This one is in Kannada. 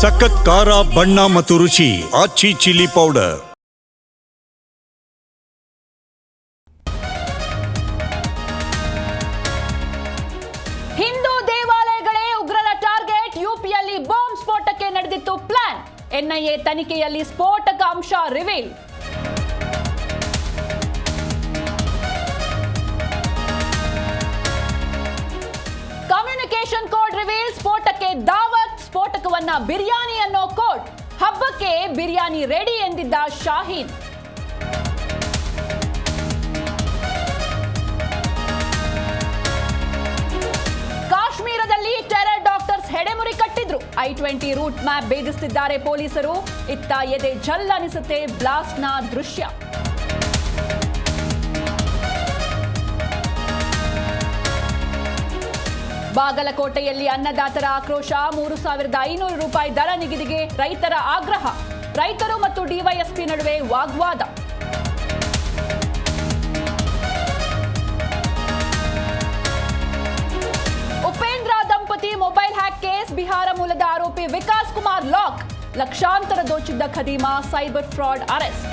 ಸಖತ್ ಖಾರ, ಬಣ್ಣ ಮತ್ತು ರುಚಿ ಆಚಿ ಚಿಲ್ಲಿ ಪೌಡರ್. ಹಿಂದೂ ದೇವಾಲಯಗಳೇ ಉಗ್ರರ ಟಾರ್ಗೆಟ್, ಯುಪಿಯಲ್ಲಿ ಬಾಂಬ್ ಸ್ಫೋಟಕ್ಕೆ ನಡೆದಿತ್ತು ಪ್ಲಾನ್. ಎನ್ಐಎ ತನಿಖೆಯಲ್ಲಿ ಸ್ಫೋಟಕ ಅಂಶ ರಿವೀಲ್. ಸ್ಫೋಟಕವನ್ನ ಬಿರಿಯಾನಿ ಅನ್ನೋ ಕೋಟ್ ಹಬ್ಬಕ್ಕೆ ಬಿರಿಯಾನಿ ರೆಡಿ ಎಂದಿದ್ದ ಶಾಹೀನ್. ಕಾಶ್ಮೀರದಲ್ಲಿ ಟೆರರ್ ಡಾಕ್ಟರ್ಸ್ ಹೆಡೆಮುರಿ ಕಟ್ಟಿದ್ರು. ಐ ಟ್ವೆಂಟಿ ರೂಟ್ ಮ್ಯಾಪ್ ಭೇದಿಸುತ್ತಿದ್ದಾರೆ ಪೊಲೀಸರು. ಇತ್ತ ಎದೆ ಜಲ್ ಅನಿಸುತ್ತೆ ಬ್ಲಾಸ್ಟ್ನ ದೃಶ್ಯ. ಬಾಗಲಕೋಟೆಯಲ್ಲಿ ಅನ್ನದಾತರ ಆಕ್ರೋಶ, ಮೂರು ಸಾವಿರದ ಐನೂರು ರೂಪಾಯಿ ದರ ನಿಗದಿಗೆ ರೈತರ ಆಗ್ರಹ. ರೈತರು ಮತ್ತು ಡಿವೈಎಸ್ಪಿ ನಡುವೆ ವಾಗ್ವಾದ. ಉಪೇಂದ್ರ ದಂಪತಿ ಮೊಬೈಲ್ ಹ್ಯಾಕ್ ಕೇಸ್, ಬಿಹಾರ ಮೂಲದ ಆರೋಪಿ ವಿಕಾಸ್ ಕುಮಾರ್ ಲಾಕ್. ಲಕ್ಷಾಂತರ ದೋಚಿದ್ದ ಖದೀಮಾ, ಸೈಬರ್ ಫ್ರಾಡ್, ಅರೆಸ್ಟ್.